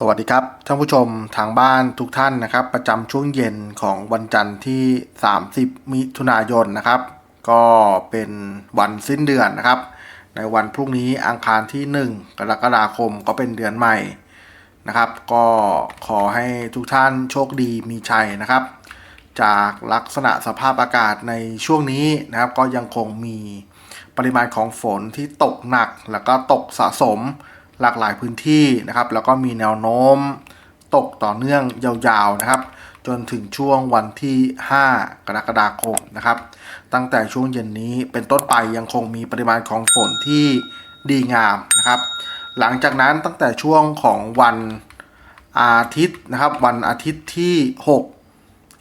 สวัสดีครับท่านผู้ชมทางบ้านทุกท่านนะครับ ประจำช่วงเย็นของวันจันทร์ที่ 30 มิถุนายนนะครับ ก็เป็นวันสิ้นเดือนนะครับ ในวันพรุ่งนี้อังคารที่ 1 กรกฎาคมก็เป็นเดือนใหม่นะครับ ก็ขอให้ทุกท่านโชคดีมีชัยนะครับ จากลักษณะสภาพอากาศในช่วงนี้นะครับ ก็ยังคงมีปริมาณของฝนที่ตกหนักแล้วก็ตกสะสม หลากหลายพื้นที่นะครับ แล้วก็มีแนวโน้มตกต่อเนื่องยาวๆนะครับ จนถึงช่วงวันที่ 5 กรกฎาคมนะครับ ตั้งแต่ช่วงเย็นนี้เป็นต้นไปยังคงมีปริมาณของฝนที่ดีงามนะครับ หลังจากนั้นตั้งแต่ช่วงของวันอาทิตย์นะครับ วันอาทิตย์ที่ 6 ก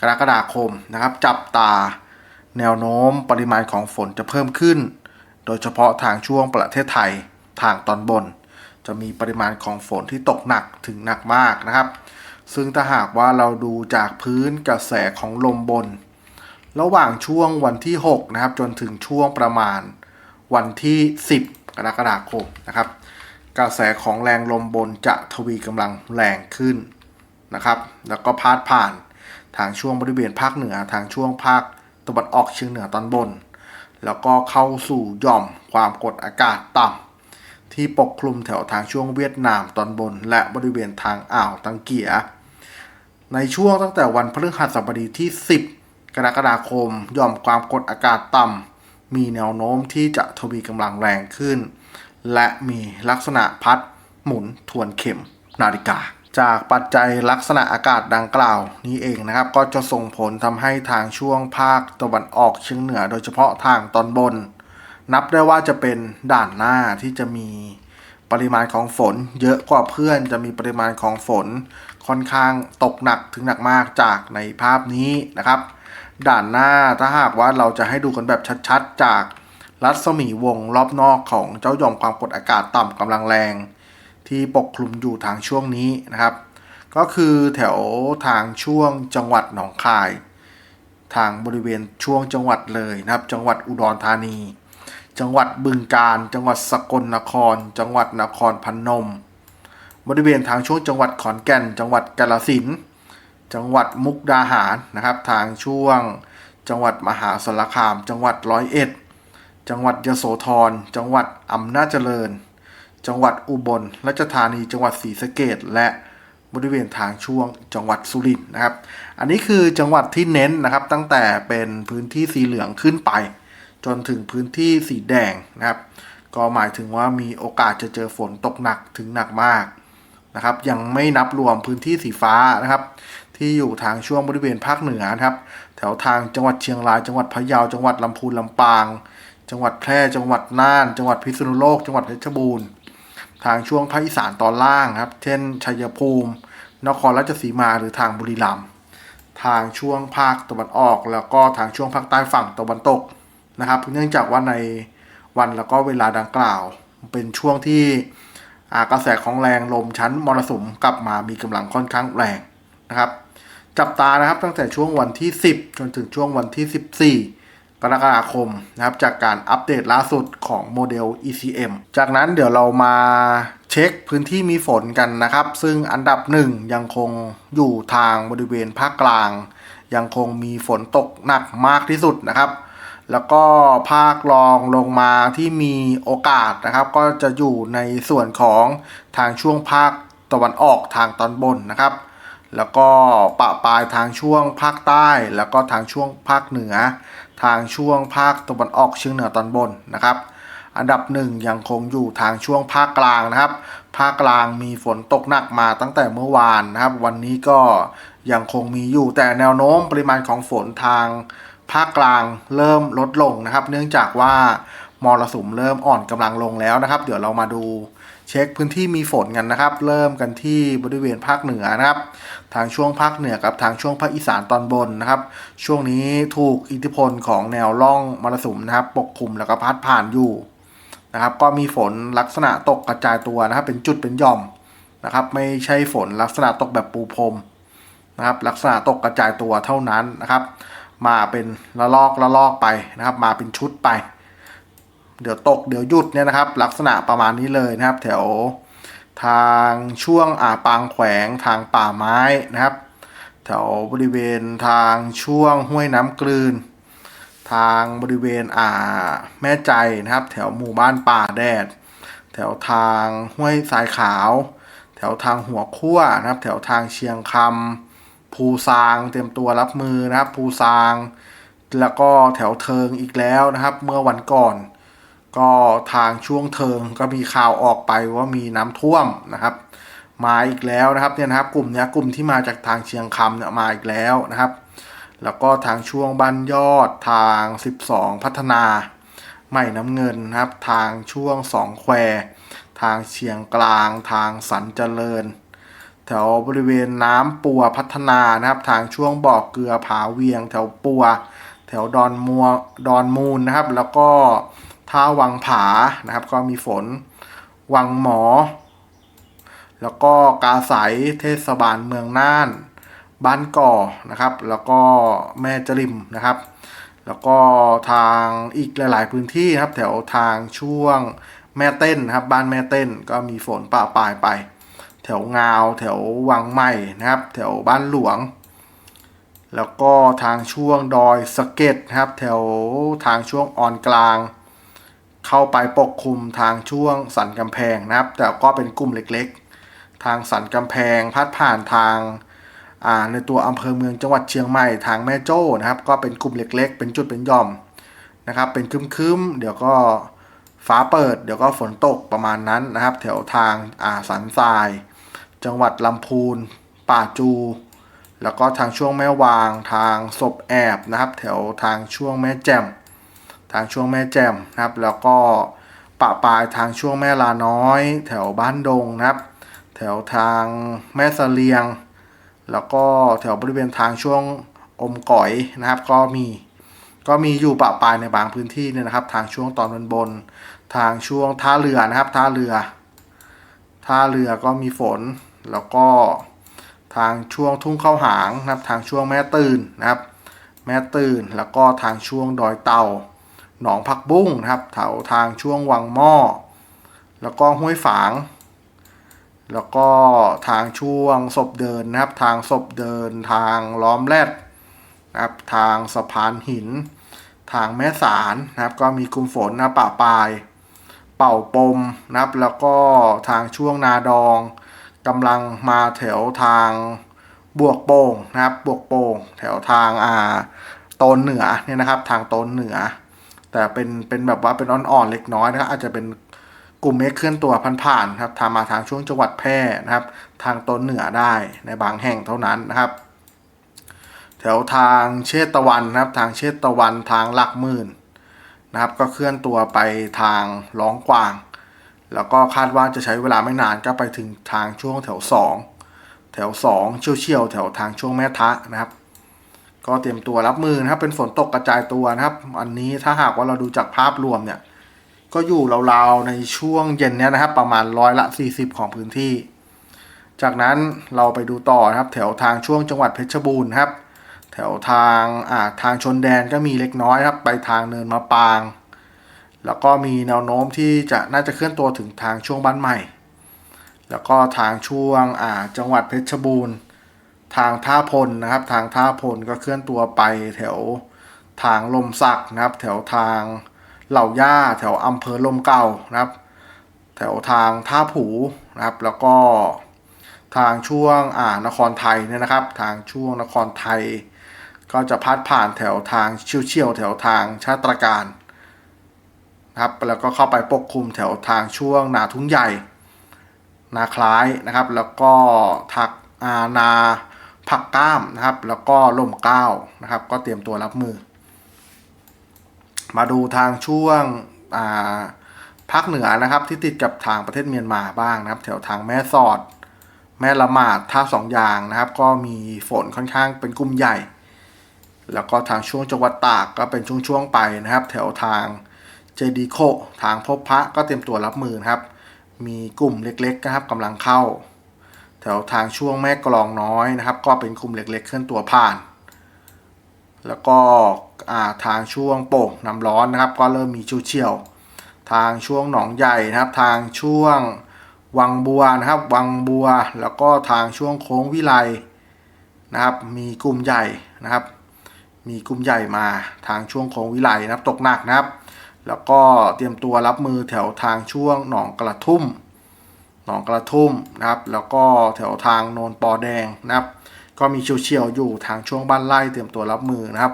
รกฎาคมนะครับ จับตาแนวโน้มปริมาณของฝนจะเพิ่มขึ้น โดยเฉพาะทางช่วงประเทศไทยทางตอนบน จะมีปริมาณของฝนที่ตกหนักถึงหนักมากนะครับ ซึ่งถ้าหากว่าเราดูจากพื้นกระแสของลมบน ระหว่างช่วงวันที่ 6 นะครับ จนถึงช่วงประมาณวันที่ 10 กรกฎาคมนะครับ กระแสของแรงลมบนจะทวีกำลังแรงขึ้นนะครับ แล้วก็พาดผ่านทางช่วงบริเวณภาคเหนือทางช่วงภาคตะวันออกเฉียงเหนือตอนบน แล้วก็เข้าสู่หย่อมความกดอากาศต่ำ ที่ปกคลุมแถวทางช่วงเวียดนามตอนบน และบริเวณทางอ่าวตังเกีย ในช่วงตั้งแต่วันพฤหัสบดีที่ 10 กรกฎาคมย่อมความกดอากาศต่ำมีแนวโน้มที่จะทวีกำลังแรงขึ้น และมีลักษณะพัดหมุนทวนเข็มนาฬิกา จากปัจจัยลักษณะอากาศดังกล่าวนี้เองนะครับ ก็จะส่งผลทำให้ทางช่วงภาคตะวันออกเฉียงเหนือ โดยเฉพาะทางตอนบน นับได้ว่าจะเป็นด่านหน้าที่จะมีปริมาณของฝน เยอะกว่าเพื่อนจะมีปริมาณของฝนค่อนข้างตกหนักถึงหนักมากจากในภาพนี้นะครับ ด่านหน้าถ้าหากว่าเราจะให้ดูกันแบบชัดๆ จากรัศมีวงรอบนอกของเจ้าหย่อมความกดอากาศต่ำกำลังแรง ที่ปกคลุมอยู่ทางช่วงนี้นะครับ ก็คือแถวทางช่วงจังหวัดหนองคาย ทางบริเวณช่วงจังหวัดเลยนะครับ จังหวัดอุดรธานี จังหวัดบึงกาฬจังหวัดสกลนคร จังหวัดนครพนม บริเวณทางช่วงจังหวัดขอนแก่น จังหวัดกาฬสินธุ์จังหวัดมุกดาหารนะครับ ทางช่วง จังหวัดมหาสารคาม จังหวัดร้อยเอ็ด จังหวัดยโสธร จังหวัดอำนาจเจริญ จังหวัดอุบลราชธานี จังหวัดศรีสะเกดและบริเวณทางช่วงจังหวัดสุรินทร์นะครับ อันนี้คือจังหวัดที่เน้นนะครับตั้งแต่เป็นพื้นที่สีเหลืองขึ้นไป จนถึงพื้นที่สีแดงนะครับ ก็หมายถึงว่ามีโอกาสจะเจอฝนตกหนักถึงหนักมากนะครับ ยังไม่นับรวมพื้นที่สีฟ้านะครับ ที่อยู่ทางช่วงบริเวณภาคเหนือนะครับ แถวทางจังหวัดเชียงราย จังหวัดพะเยา จังหวัดลำพูนลำปาง จังหวัดแพร่ จังหวัดน่าน จังหวัดพิษณุโลก จังหวัดเพชรบูรณ์ ทางช่วงภาคอีสานตอนล่างครับ เช่น ชัยภูมิ นครราชสีมา หรือทางบุรีรัมย์ ทางช่วงภาคตะวันออก แล้วก็ทางช่วงภาคใต้ฝั่งตะวันตก นะครับ เนื่องจากว่าในวันแล้วก็เวลาดังกล่าว เป็นช่วงที่กระแสของแรงลมชั้นมรสุมกลับมามีกำลังค่อนข้างแรงนะครับ จับตานะครับตั้งแต่ช่วงวันที่ 10 จนถึงช่วงวันที่ 14 กรกฎาคมนะครับ จากการอัปเดตล่าสุดของโมเดล ECM จากนั้นเดี๋ยวเรามาเช็คพื้นที่มีฝนกันนะครับ ซึ่งอันดับหนึ่งยังคงอยู่ทางบริเวณภาคกลาง ยังคงมีฝนตกหนักมากที่สุดนะครับ แล้วก็ภาครองลงมาที่มีโอกาสนะครับ ก็จะอยู่ในส่วนของทางช่วงภาคตะวันออกทางตอนบนนะครับ แล้วก็ปะปลายทางช่วงภาคใต้ แล้วก็ทางช่วงภาคเหนือ ทางช่วงภาคตะวันออกเฉียงเหนือตอนบนนะครับ อันดับหนึ่งยังคงอยู่ทางช่วงภาคกลางนะครับ ภาคกลางมีฝนตกหนักมาตั้งแต่เมื่อวานนะครับ วันนี้ก็ยังคงมีอยู่แต่แนวโน้มปริมาณของฝนทาง ภาคกลางเริ่มลดลงนะครับ เนื่องจากว่ามรสุมเริ่มอ่อนกำลังลงแล้วนะครับ เดี๋ยวเรามาดูเช็คพื้นที่มีฝนกันนะครับ เริ่มกันที่บริเวณภาคเหนือนะครับ ทางช่วงภาคเหนือกับทางช่วงภาคอีสานตอนบนนะครับ ช่วงนี้ถูกอิทธิพลของแนวร่องมรสุมนะครับ ปกคลุมแล้วก็พัดผ่านอยู่นะครับ ก็มีฝนลักษณะตกกระจายตัวนะครับ เป็นจุดเป็นหย่อมนะครับ ไม่ใช่ฝนลักษณะตกแบบปูพรมนะครับ ลักษณะตกกระจายตัวเท่านั้นนะครับ มาเป็นละลอกละลอกไปนะครับ มาเป็นชุดไป เดี๋ยวตกเดี๋ยวหยุดเนี่ยนะครับ ลักษณะประมาณนี้เลยนะครับ แถวทางช่วงอ่าปางแขวงทางป่าไม้นะครับ แถวบริเวณทางช่วงห้วยน้ำกลืน ทางบริเวณอ่าแม่ใจนะครับ แถวหมู่บ้านป่าแดด แถวทางห้วยทรายขาว แถวทางหัวขั้วนะครับ แถวทางเชียงคำ ภูซางเตรียมตัวรับมือนะครับ ภูซาง แล้วก็แถวเทิงอีกแล้วนะครับ เมื่อวันก่อน ก็ทางช่วงเทิงก็มีข่าวออกไปว่ามีน้ำท่วมนะครับ มาอีกแล้วนะครับเนี่ยนะครับกลุ่มเนี้ยกลุ่มที่มาจากทางเชียงคำเนี่ยมาอีกแล้วนะครับ แล้วก็ทางช่วงบ้านยอดทาง 12 พัฒนาใหม่น้ำเงินนะครับ ทางช่วงสองแคว ทางเชียงกลาง ทางสันเจริญ แถวบริเวณน้ำปัวพัฒนานะครับ ทางช่วงบ่อเกลือผาเวียง แถวปัว แถวดอนมัวดอนมูลนะครับ แล้วก็ท่าวังผานะครับ ก็มีฝน วังหมอ แล้วก็กาสายเทศบาลเมืองน่าน บ้านก่อนะครับ แล้วก็แม่จริมนะครับ แล้วก็ทางอีกหลาย ๆ พื้นที่นะครับ แถวทางช่วงแม่เต้นนะครับ บ้านแม่เต้นก็มีฝนป่าปลายไป แถวงาว แถววังใหม่นะครับ แถวบ้านหลวง แล้วก็ทางช่วงดอยสะเก็ดนะครับ แถวทางช่วงออนกลาง เข้าไปปกคลุมทางช่วงสันกำแพงนะครับ แต่ก็เป็นกลุ่มเล็กๆ ทางสันกำแพงพัดผ่านทางในตัวอำเภอเมืองจังหวัดเชียงใหม่ทางแม่โจ้นะครับ ก็เป็นกลุ่มเล็ก ๆ เป็นจุดเป็นหย่อมนะครับ เป็นคึมๆ เดี๋ยวก็ฟ้าเปิด เดี๋ยวก็ฝนตกประมาณนั้นนะครับ แถวทางอ่าสันทราย จังหวัดลำพูน ป่าจู แล้วก็ทางช่วงแม่วาง ทางศพแอบนะครับ แถวทางช่วงแม่แจ่มทางช่วงแม่แจ่มนะครับ แล้วก็ปะปายทางช่วงแม่ลาน้อย แถวบ้านดงนะครับ แถวทางแม่เสลียง แล้วก็แถวบริเวณทางช่วงอมก๋อยนะครับ ก็มีก็มีอยู่ปะปายในบางพื้นที่เนี่ยนะครับ ทางช่วงตอนบนบน ทางช่วงท่าเรือนะครับ ท่าเรือ ท่าเรือก็มีฝน แล้วก็ทางช่วงทุ่งเข้าหางนะครับ ทางช่วงแม่ตื่นนะครับ แม่ตื่นแล้วก็ทางช่วงดอยเต่า หนองผักบุ้งนะครับแถวทางช่วงวังหม้อ แล้วก็ห้วยฝาง แล้วก็ทางช่วงศพเดินนะครับ ทางศพเดินทางล้อมแรดนะครับ ทางสะพานหิน ทางแม่สารนะครับ ก็มีกลุ่มฝนนะปะปลาย เป่าปมนะครับ แล้วก็ทางช่วงนาดอง กำลังมาแถวทางบวกโป่งนะครับ บวกโป่งแถวทางอ่าโตนเหนือเนี่ยนะครับ ทางโตนเหนือ แต่เป็นเป็นแบบว่าเป็นอ่อนๆเล็กน้อยนะครับอาจจะเป็นกลุ่มเมฆเคลื่อนตัวผ่านๆครับทางมาทางช่วงจังหวัดแพร่นะครับ ทางโตนเหนือได้ในบางแห่งเท่านั้นนะครับ แถวทางเชตตะวันนะครับ ทางเชตตะวันทางหลักหมื่นนะครับ ก็เคลื่อนตัวไปทางร้องกวาง แล้วก็คาดว่าจะใช้เวลาไม่นานก็ไปถึงทางช่วงแถว 2 แถว2เชี่ยวเชี่ยวๆแถวทางช่วงแม่ทะนะครับ ก็เตรียมตัวรับมือนะครับเป็นฝนตกกระจายตัวนะครับ อันนี้ถ้าหากว่าเราดูจากภาพรวมเนี่ยก็อยู่ราวๆในช่วงเย็นเนี้ยนะครับ ประมาณร้อยละ 40 ของพื้นที่ จากนั้นเราไปดูต่อนะครับ แถวทางช่วงจังหวัดเพชรบูรณ์ครับ แถวทางอ่าทางชนแดนก็มีเล็กน้อยครับ ไปทางเนินมะปาง แล้วก็มีแนวโน้มที่จะน่าจะเคลื่อนตัวถึงทางช่วงบ้านใหม่ แล้วก็ทางช่วงอ่าจังหวัดเพชรบูรณ์ ทางท่าพลนะครับ ทางท่าพลก็เคลื่อนตัวไปแถวทางลมสักนะครับ แถวทางเหล่าย่าแถวอำเภอลมเก่านะครับ แถวทางท่าผูนะครับ แล้วก็ทางช่วงอ่านครไทยเนี่ยนะครับ ทางช่วงนครไทย ก็จะพัดผ่านแถวทางเชี่ยวๆแถวทางชาตรการ นะครับ แล้วก็เข้าไปปกคลุมแถวทางช่วงนาทุ่งใหญ่ นาคล้ายนะครับ แล้วก็ทักอานาผักก้ามนะครับ แล้วก็ล่มเก้านะครับ ก็เตรียมตัวรับมือ มาดูทางช่วงภาคเหนือนะครับ ที่ติดกับทางประเทศเมียนมาบ้างนะครับ แถวทางแม่สอด แม่ละมาดท่าสองยางนะครับ ก็มีฝนค่อนข้างเป็นกลุ่มใหญ่ แล้วก็ทางช่วงจังหวัดตากก็เป็นช่วงๆไปนะครับ แถวทาง เจดีโคทางพบพระก็เตรียมตัวรับมือครับ มีกลุ่มเล็กๆนะครับกำลังเข้า แถวทางช่วงแม่กลองน้อยนะครับ ก็เป็นกลุ่มเล็กๆเคลื่อนตัวผ่าน แล้วก็าทางช่วงโป่งน้ำร้อนนะครับ ก็เริ่มมีชิวเชี่ยว ทางช่วงหนองใหญ่นะครับ ทางช่วงวังบัวนะครับ วังบัว แล้วก็ทางช่วงโค้งวิไลนะครับ มีกลุ่มใหญ่นะครับ มีกลุ่มใหญ่มาทางช่วงโค้งวิไลนะครับ ตกหนักนะครับ แล้วก็เตรียมตัวรับมือแถวทางช่วงหนองกระทุ่ม หนองกระทุ่มนะครับ แล้วก็แถวทางโนนปอแดงนะครับ ก็มีเฉียวๆอยู่ทางช่วงบ้านไร่เตรียมตัวรับมือนะครับ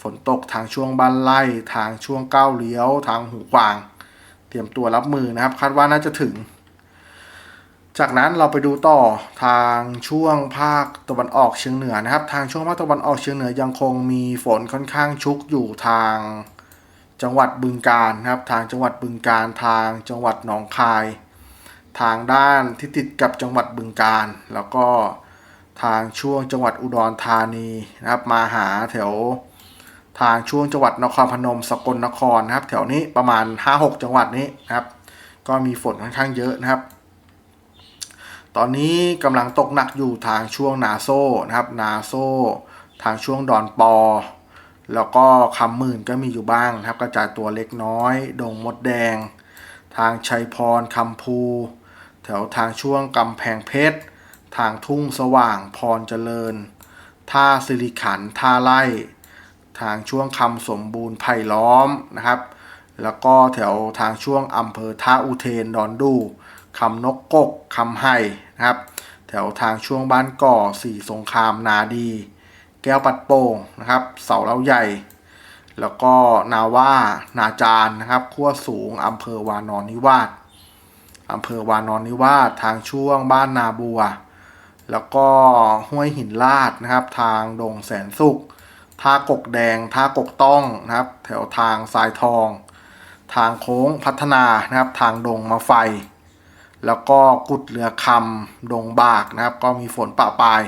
ฝนตกทางช่วงบ้านไร่ทางช่วงก้าวเลี้ยว ทางหูกวาง เตรียมตัวรับมือนะครับ คาดว่าน่าจะถึง จากนั้นเราไปดูต่อทางช่วงภาคตะวันออกเฉียงเหนือนะครับ ทางช่วงภาคตะวันออกเฉียงเหนือยังคงมีฝนค่อนข้างชุกอยู่ทาง จังหวัดบึงกาฬครับทางจังหวัดบึงกาฬทางจังหวัดหนองคาย ทางด้านที่ติดกับจังหวัดบึงกาฬแล้วก็ทางช่วงจังหวัดอุดรธานีนะครับมาหาแถวทางช่วงจังหวัดนครพนมสกลนครนะครับ แถวนี้ประมาณ 5-6 จังหวัดนี้นะครับ ก็มีฝนค่อนข้างเยอะนะครับ ตอนนี้กำลังตกหนักอยู่ทางช่วงนาโซนะครับ นาโซ ทางช่วงดอนปอ แล้วก็คำหมื่นก็มีอยู่บ้างนะครับ กระจายตัวเล็กน้อย ดงมดแดง ทางชัยพรคำภู แถวทางช่วงกำแพงเพชร ทางทุ่งสว่างพรเจริญ ท่าสิริขันท่าไร่ทางช่วงคำสมบูรณ์ไผ่ล้อมนะครับ แล้วก็แถวทางช่วงอำเภอท่าอุเทนดอนดูคำนกกกคำไห่นะครับ แถวทางช่วงบ้านก่อสีสงครามนาดี แก้วปัดโป่งนะครับ เสาเล้าใหญ่ แล้วก็นาว่านาจารนะครับขั้วสูงอำเภอวานอนนิวาสอำเภอวานอนนิวาสทางช่วงบ้านนาบัว แล้วก็ห้วยหินลาดนะครับ ทางดงแสนสุขท่ากกแดงท่ากกต้องนะครับ แถวทางทรายทอง ทางโค้งพัฒนานะครับ ทางดงมาไฟ แล้วก็กุดเรือคำดงบากนะครับ ก็มีฝนปะปลาย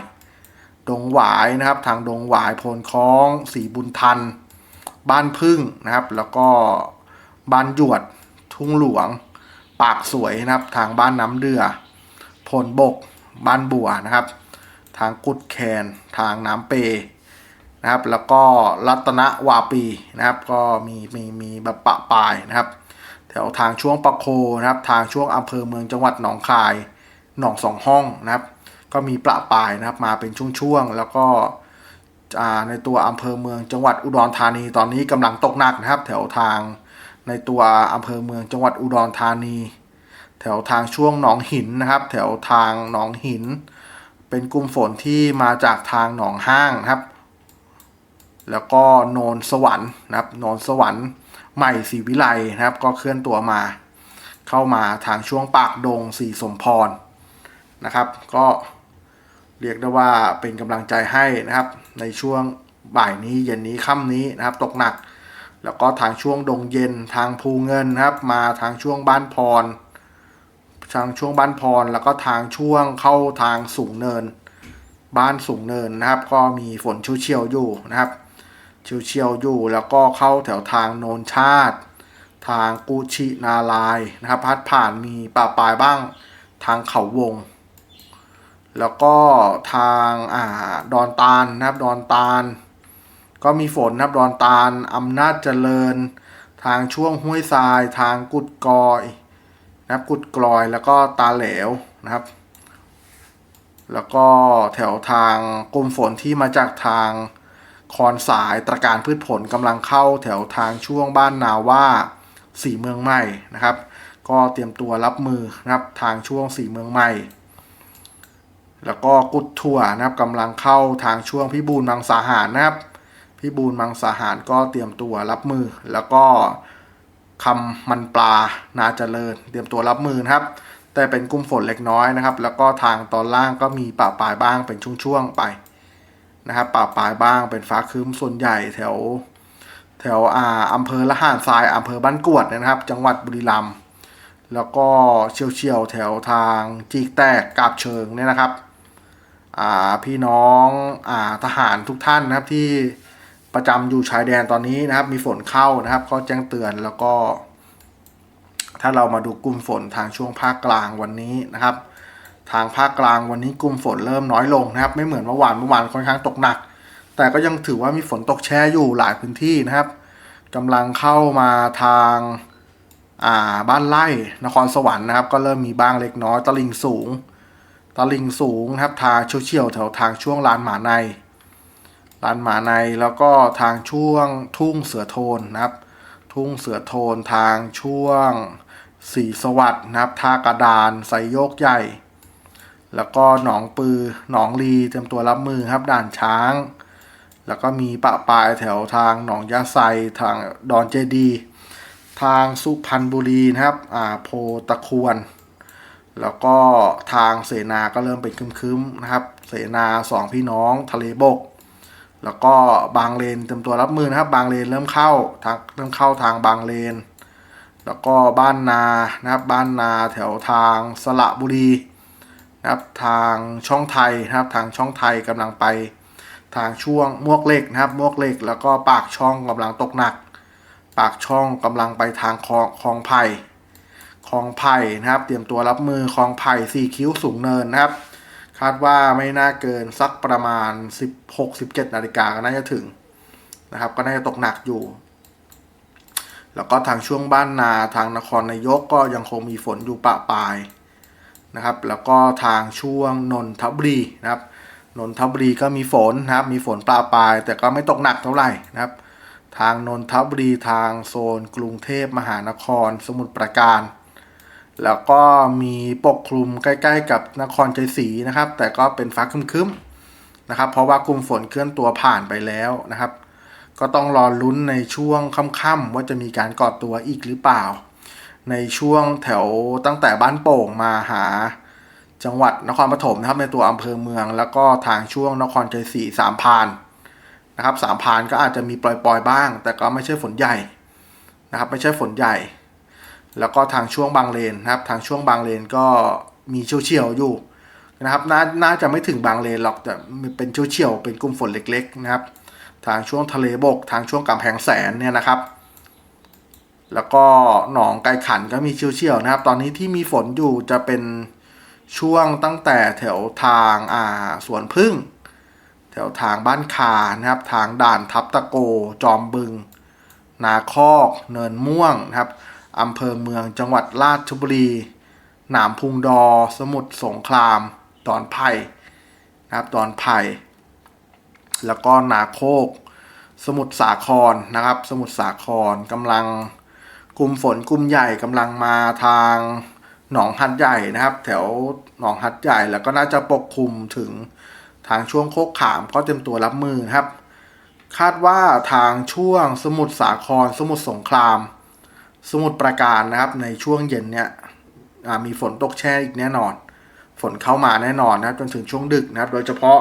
ดงหวายนะครับ ทางดงหวายโพนคล้องสีบุญทัน บ้านพึ่งนะครับ แล้วก็บ้านหยวด ทุ่งหลวง ปากสวยนะครับ ทางบ้านน้ำเดือพลบก บ้านบัวนะครับ ทางกุดแคน ทางน้ำเปนะครับ แล้วก็รัตนวาปีนะครับ ก็มีมีมีแบบปะปายนะครับ แถวทางช่วงปะโคนะครับ ทางช่วงอำเภอเมืองจังหวัดหนองคาย หนองสองห้องนะครับ ก็มีประปายนะครับมาเป็นช่วงๆ แล้วก็ในตัวอำเภอเมืองจังหวัดอุดรธานีตอนนี้กำลังตกหนักนะครับ แถวทางในตัวอำเภอเมืองจังหวัดอุดรธานี แถวทางช่วงหนองหินนะครับ แถวทางหนองหิน เป็นกลุ่มฝนที่มาจากทางหนองห้างครับ แล้วก็โนนสวรรค์นะครับโนนสวรรค์ใหม่ศรีวิไลนะครับ ก็เคลื่อนตัวมา เข้ามาทางช่วงปากดงสีสมพรนะครับ ก็ เรียกได้ว่าเป็นกำลังใจให้นะครับ ในช่วงบ่ายนี้เย็นนี้ค่ำนี้นะครับ ตกหนัก แล้วก็ทางช่วงดงเย็นทางภูเงินนะครับ มาทางช่วงบ้านพร ทางช่วงบ้านพร แล้วก็ทางช่วงเข้าทางสูงเนิน บ้านสูงเนินนะครับ ก็มีฝนเฉียวๆอยู่นะครับเฉียวๆอยู่ แล้วก็เข้าแถวทางโนนชาติ ทางกูชินาลายนะครับ พัดผ่านมีป่าปลายบ้างทางเขาวง แล้วก็ทางอ่าดอนตาลนะครับดอนตาล ก็มีฝนนะครับดอนตาลอำนาจเจริญ ทางช่วงห้วยทราย ทางกุดกอยนะครับกุดกลอยแล้วก็ตาเหลวนะครับ แล้วก็แถวทางกรมฝนที่มาจากทางคอนสายตระการพืชผลกำลังเข้าแถวทางช่วงบ้านนาว่าสี่เมืองใหม่นะครับ ก็เตรียมตัวรับมือนะครับทางช่วงสี่เมืองใหม่ แล้วก็กุดถั่วนะครับกำลังเข้าทางช่วงพิบูลมังสาหารนะครับพิบูลมังสาหารก็เตรียมตัวรับมือ แล้วก็คำมันปลานาเจริญ เตรียมตัวรับมือนะครับ แต่เป็นกลุ่มฝนเล็กน้อยนะครับ แล้วก็ทางตอนล่างก็มีป่าปลายบ้างเป็นช่วงๆไปนะครับป่าปลายบ้างเป็นฟ้าครึ้มส่วนใหญ่แถว แถวอ่าอำเภอละหานทรายอำเภอบ้านกวดนะครับ จังหวัดบุรีรัมย์แล้วก็เฉียวๆแถวทางจีกแตกกาบเชิงเนี่ยนะครับ พี่น้องอทหารทุกท่านนะครับที่ประจำอยู่ชายแดนตอนนี้นะครับ มีฝนเข้านะครับก็แจ้งเตือนแล้วก็ ถ้าเรามาดูกลุ่มฝนทางช่วงภาคกลางวันนี้นะครับ ทางภาคกลางวันนี้กลุ่มฝนเริ่มน้อยลงนะครับ ไม่เหมือนเมื่อวานเมื่อวานค่อนข้างตกหนัก แต่ก็ยังถือว่ามีฝนตกแช่อยู่หลายพื้นที่นะครับกำลังเข้ามาทางาบ้านไร่นครสวรรค์นะครับ ก็เริ่มมีบ้างเล็กน้อยตลิ่งสูง ตลิ่งสูงนะครับทางเชี่ยวๆแถวทางช่วงลานหมาในลานหมาในแล้วก็ทางช่วงทุ่งเสือโทนนะครับ ทุ่งเสือโทนทางช่วงสีสวัสดนะครับท่ากระดานไซโยกใหญ่ แล้วก็หนองปือหนองลีเตรียมตัวรับมือครับด่านช้าง แล้วก็มีปะปายแถวทางหนองยาไซทางดอนเจดี ทางสุพรรณบุรีนะครับอ่าโพตะควร แล้วก็ทางเสนาก็เริ่มเป็นคึมๆนะครับ เสนาสองพี่น้องทะเลบก แล้วก็บางเลนเตรียมตัวรับมือนะครับ บางเลนเริ่มเข้าทางเริ่มเข้าทางบางเลน แล้วก็บ้านนานะครับ บ้านนาแถวทางสระบุรีนะครับ ทางช่องไทยนะครับ ทางช่องไทยกำลังไปทางช่วงมวกเหล็กนะครับ มวกเหล็ก แล้วก็ปากช่องกำลังตกหนัก ปากช่องกำลังไปทางคลองคลองไผ่ คลองไผ่นะครับ เตรียมตัวรับมือคลองไผ่สี่คิ้วสูงเนินนะครับ คาดว่าไม่น่าเกินสักประมาณ 16-17นาฬิกาก็น่าจะถึงนะครับ ก็น่าจะตกหนักอยู่ แล้วก็ทางช่วงบ้านนาทางนครนายกก็ยังคงมีฝนอยู่ปะปายนะครับ แล้วก็ทางช่วงนนทบุรีนะครับนนทบุรีก็มีฝนนะครับ มีฝนปลาปลาย แต่ก็ไม่ตกหนักเท่าไหร่นะครับ ทางนนทบุรีทางโซนกรุงเทพมหานคร สมุทรปราการ แล้วก็มีปกคลุมใกล้ๆ กับนครชัยศรีนะครับ แต่ก็เป็นฟ้าคึ้มๆนะครับ เพราะว่ากลุ่มฝนเคลื่อนตัวผ่านไปแล้วนะครับ ก็ต้องรอลุ้นในช่วงค่ำๆว่าจะมีการก่อตัวอีกหรือเปล่า ในช่วงแถวตั้งแต่บ้านโป่งมาหาจังหวัดนครปฐมนะครับในตัวอำเภอเมือง แล้วก็ทางช่วงนครชัยศรีสามพานนะครับสามพานก็อาจจะมีปล่อยๆบ้าง แต่ก็ไม่ใช่ฝนใหญ่นะครับ ไม่ใช่ฝนใหญ่ แล้วก็ทางช่วงบางเลนนะครับ ทางช่วงบางเลนก็มีเฉียวๆอยู่นะครับนน่าจะไม่ถึงบางเลนหรอกแต่เป็นเฉียวๆเป็นกลุ่มฝนเล็กๆนะครับ ทางช่วงทะเลบก ทางช่วงกำแพงแสนเนี่ยนะครับ แล้วก็หนองไก่ขันก็มีเฉียวๆนะครับ ตอนนี้ที่มีฝนอยู่จะเป็นช่วงตั้งแต่แถวทางอ่าสวนพึ่ง แถวทางบ้านคานะครับ ทางด่านทับตะโก จอมบึง นาคอก เนินม่วงนะครับ อำเภอเมืองจังหวัดราชบุรี หนามพุงดอ สมุทรสงคราม ตอนไผ่นะครับตอนไผ่แล้วก็นาโคก สมุทรสาครนะครับ สมุทรสาครกำลังกลุ่มฝนกลุ่มใหญ่กำลังมาทางหนองหัดใหญ่นะครับ แถวหนองหัดใหญ่แล้วก็น่าจะปกคลุมถึงทางช่วงโคกขามก็เต็มตัวรับมือนะครับ คาดว่าทางช่วงสมุทรสาครสมุทรสงคราม สมุทรปราการนะครับในช่วงเย็นเนี่ยมีฝนตกแช่อีกแน่นอน ฝนเข้ามาแน่นอนนะครับจนถึงช่วงดึกนะครับ โดยเฉพาะ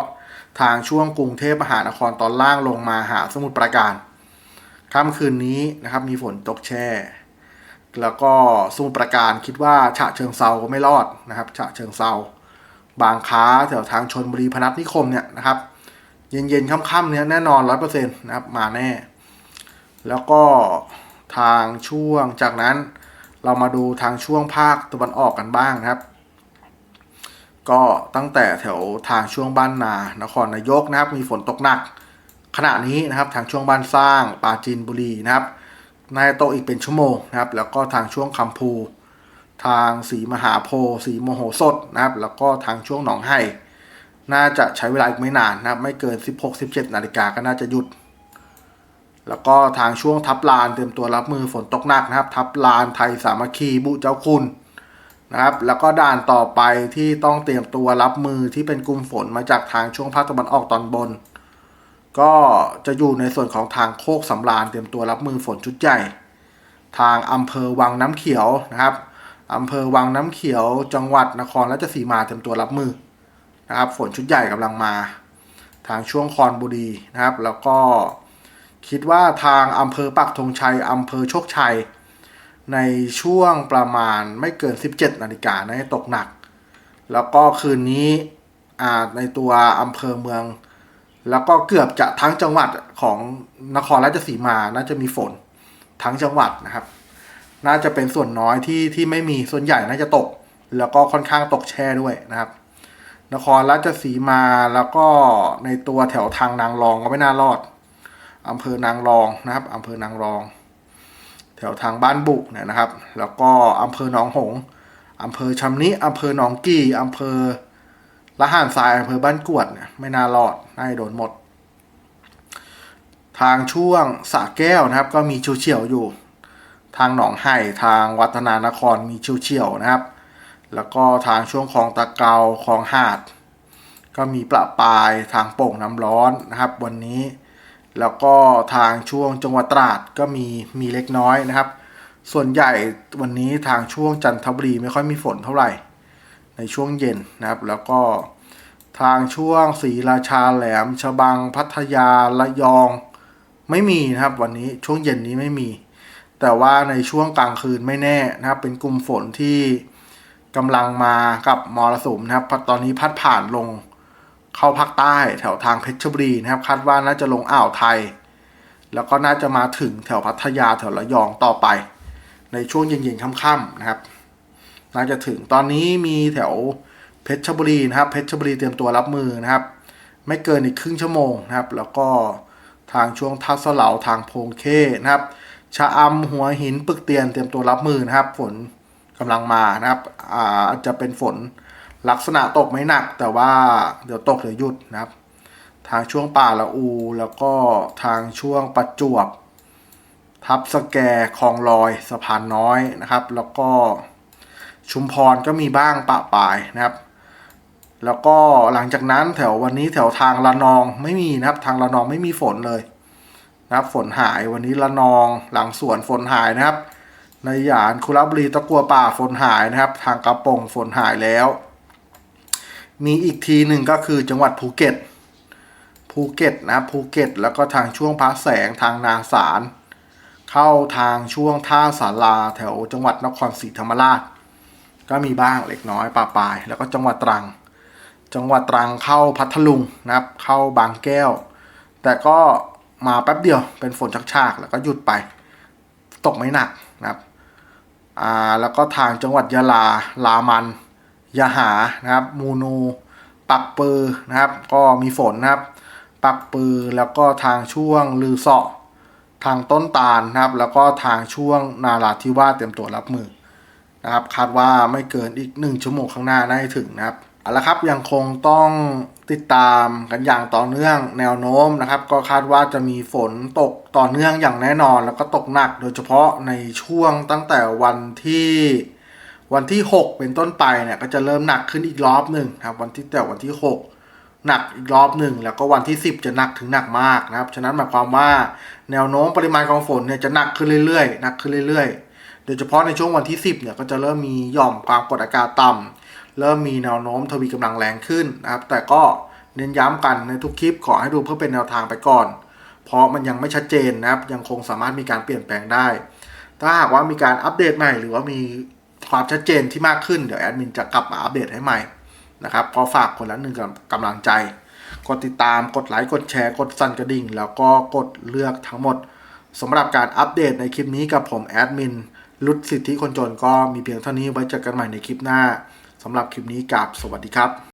ทางช่วงกรุงเทพมหานครตอนล่างลงมาหาสมุทรปราการค่ำคืนนี้นะครับมีฝนตกแช่ แล้วก็สมุทรปราการคิดว่าฉะเชิงเซาก็ไม่รอดนะครับฉะเชิงเซาบางค้าแถวทางชนบุรีพนัสนิคมเนี่ยนะครับ เย็นๆค่ำๆเนี่ยแน่นอนร้อยเปอร์เซ็นต์นะครับมาแน่ แล้วก็ ทางช่วง จากนั้นเรามาดูทางช่วงภาคตะวันออกกันบ้างนะครับ ก็ตั้งแต่แถวทางช่วงบ้านนานครนายกนะครับ มีฝนตกหนัก ขณะนี้นะครับทางช่วงบ้านสร้างปราจีนบุรีนะครับนายโตอีกเป็นชั่วโมงนะครับ แล้วก็ทางช่วงคำพู ทางสีมหาโพธิ์สีโมโหสดนะครับ แล้วก็ทางช่วงหนองไห่น่าจะใช้เวลาอีกไม่นานนะครับ ไม่เกิน 16-17 นาฬิกาก็น่าจะหยุด แล้วก็ทางช่วงทับลานเตรียมตัวรับมือฝนตกหนักนะครับ ทับลานไทยสามัคคีบุเจ้าคุณนะครับ แล้วก็ด่านต่อไปที่ต้องเตรียมตัวรับมือที่เป็นกลุ่มฝนมาจากทางช่วงภาคตะวันออกตอนบน ก็จะอยู่ในส่วนของทางโคกสำราญเตรียมตัวรับมือฝนชุดใหญ่ ทางอำเภอวังน้ำเขียวนะครับอำเภอวังน้ำเขียวจังหวัดนครราชสีมาเตรียมตัวรับมือนะครับ ฝนชุดใหญ่กำลังมา ทางช่วงคอนบุรีนะครับ แล้วก็ คิดว่าทางอำเภอปักธงชัยอำเภอโชคชัย ในช่วงประมาณไม่เกิน 17 นาฬิกานะตกหนัก แล้วก็คืนนี้อาในตัวอำเภอเมือง แล้วก็เกือบจะทั้งจังหวัดของนครราชสีมาน่าจะมีฝนทั้งจังหวัดนะครับ น่าจะเป็นส่วนน้อยที่ที่ไม่มีส่วนใหญ่น่าจะตก แล้วก็ค่อนข้างตกแช่ด้วยนะครับ นครราชสีมาแล้วก็ในตัวแถวทางนางรองก็ไม่น่ารอด อำเภอนางรองนะครับอำเภอนางรอง แถวทางบ้านบุกเนี่ยนะครับ แล้วก็อำเภอหนองหงส์อำเภอชำนิอำเภอหนองกี่อำเภอละหานทรายอำเภอบ้านกวดเนี่ยไม่น่ารอดน่าโดนหมด ทางช่วงสะแก้วนะครับ ก็มีเฉียวๆอยู่ ทางหนองไห่ทางวัฒนานครมีเฉียวๆนะครับ แล้วก็ทางช่วงคลองตะเกาคลองหาด ก็มีประปายทางโป่งน้ำร้อนนะครับ วันนี้ แล้วก็ทางช่วงจังหวัดตราดก็มีมีเล็กน้อยนะครับ ส่วนใหญ่วันนี้ทางช่วงจันทบุรีไม่ค่อยมีฝนเท่าไหร่ ในช่วงเย็นนะครับ แล้วก็ทางช่วงศรีราชาแหลมฉบังพัทยาระยองไม่มีนะครับ วันนี้ช่วงเย็นนี้ไม่มี แต่ว่าในช่วงกลางคืนไม่แน่นะครับ เป็นกลุ่มฝนที่กำลังมากับมรสุมนะครับตอนนี้พัดผ่านลง เข้าภาคใต้แถวทางเพชรบุรีนะครับคาดว่าน่าจะลงอ่าวไทย แล้วก็น่าจะมาถึงแถวพัทยาแถวระยองต่อไป ในช่วงเย็นๆค่ำๆนะครับ น่าจะถึงตอนนี้มีแถวเพชรบุรีนะครับเพชรบุรีเตรียมตัวรับมือนะครับ ไม่เกินอีกครึ่งชั่วโมงนะครับ แล้วก็ทางช่วงทัศเหลาทางโพงเข้นะครับชะอำหัวหินปึกเตียนเตรียมตัวรับมือนะครับ ฝนกำลังมานะครับอาจจะเป็นฝน ลักษณะตกไม่หนัก แต่ว่าเดี๋ยวตกเดี๋ยวหยุดนะครับ ทางช่วงป่าละอู แล้วก็ทางช่วงประจวบ ทับสแกคลองลอยสะพานน้อยนะครับ แล้วก็ชุมพรก็มีบ้างปะปายนะครับ แล้วก็หลังจากนั้นแถววันนี้แถวทางละนองไม่มีนะครับ ทางละนองไม่มีฝนเลยนะครับฝนหายวันนี้ละนองหลังสวนฝนหายนะครับ ในหยานคุรบุรีตะกัวป่าฝนหายนะครับ ทางกระปงฝนหายแล้ว มีอีกทีหนึ่งก็คือจังหวัดภูเก็ต ภูเก็ตนะครับภูเก็ต แล้วก็ทางช่วงพระแสงทางนาสาร เข้าทางช่วงท่าสาราแถวจังหวัดนครศรีธรรมราช ก็มีบ้างเล็กน้อยปาปลาย แล้วก็จังหวัดตรัง จังหวัดตรังเข้าพัทลุงนะครับ เข้าบางแก้ว แต่ก็มาแป๊บเดียวเป็นฝนชักๆแล้วก็หยุดไป ตกไม่หนักนะครับอ่าแล้วก็ทางจังหวัดยะลาลามัน ยะหานะครับมูนูปักปือนะครับ ก็มีฝนนะครับ ปักปือแล้วก็ทางช่วงลือเสาะทางต้นตาลนะครับ แล้วก็ทางช่วงนาราธิวาสเตรียมตัวรับมือนะครับ คาดว่าไม่เกินอีกหนึ่งชั่วโมงข้างหน้าน่าจะถึงนะครับเอาละครับยังคงต้องติดตามกันอย่างต่อเนื่องแนวโน้มนะครับ ก็คาดว่าจะมีฝนตกต่อเนื่องอย่างแน่นอน แล้วก็ตกหนักโดยเฉพาะในช่วงตั้งแต่วันที่ วันที่ 6 เป็นต้นไปเนี่ยก็จะเริ่มหนักขึ้นอีกรอบหนึ่งนะครับ วันที่แต่วันที่ 6 หนักอีกรอบหนึ่งแล้วก็วันที่ 10 จะหนักถึงหนักมากนะครับฉะนั้นหมายความว่าแนวโน้มปริมาณของฝนเนี่ยจะหนักขึ้นเรื่อยๆหนักขึ้นเรื่อยๆ โดยเฉพาะในช่วงวันที่ 10เนี่ยก็จะเริ่มมีหย่อมความกดอากาศต่ำเริ่มมีแนวโน้มทวีกำลังแรงขึ้นนะครับ แต่ก็เน้นย้ำกันในทุกคลิปขอให้ดูเพื่อเป็นแนวทางไปก่อน เพราะมันยังไม่ชัดเจนนะครับยังคงสามารถมีการเปลี่ยนแปลงได้ ถ้าหากว่ามีการอัปเดตใหม่หรือว่ามี ความชัดเจนที่มากขึ้นเดี๋ยวแอดมินจะกลับมาอัปเดตให้ใหม่นะครับขอฝากคนละหนึ่งกำลังใจ กดติดตามกดไลค์กดแชร์กดสั่นกระดิ่ง แล้วก็กดเลือกทั้งหมดสำหรับการอัปเดตในคลิปนี้กับผมแอดมินลุดสิทธิคนจนก็มีเพียงเท่านี้ไว้เจอกันใหม่ในคลิปหน้าสำหรับคลิปนี้กับสวัสดีครับ